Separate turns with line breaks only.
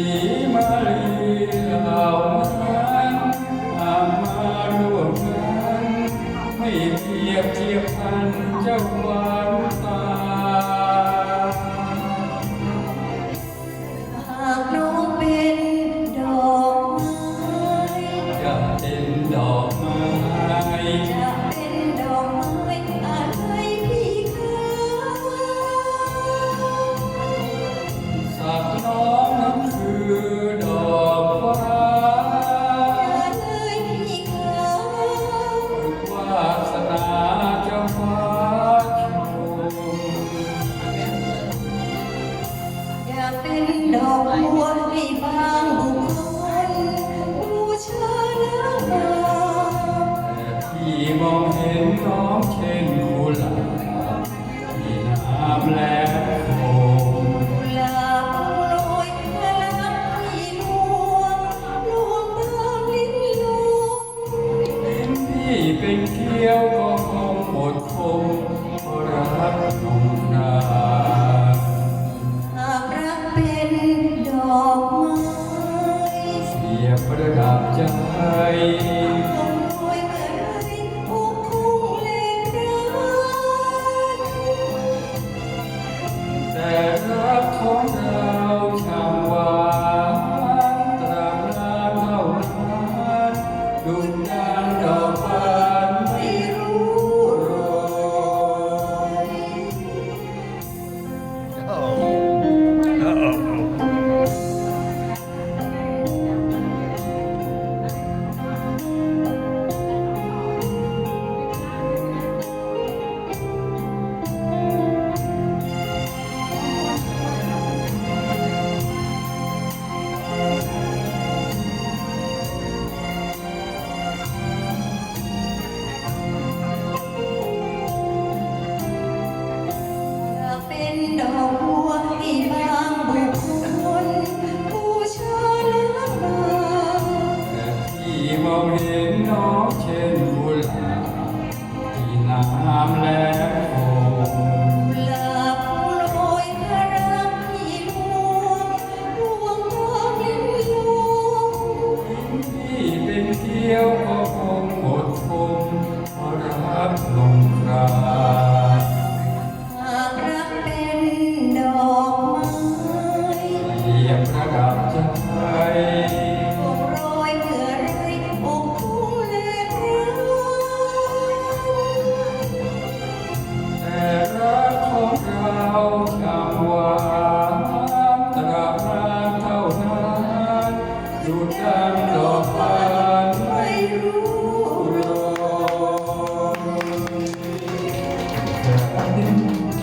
Amen. ดีย
ว
ก็ค
งหมดคงรักนุ่มนา
หากรักเป็นดอกไม้
เสียประดับใจ
คงรวยเกิ
นไป
ผู้คุ้
งเล็
ก
ด้
น
แต่รักของเราช่วานตราบนาเท่านาน I'm left.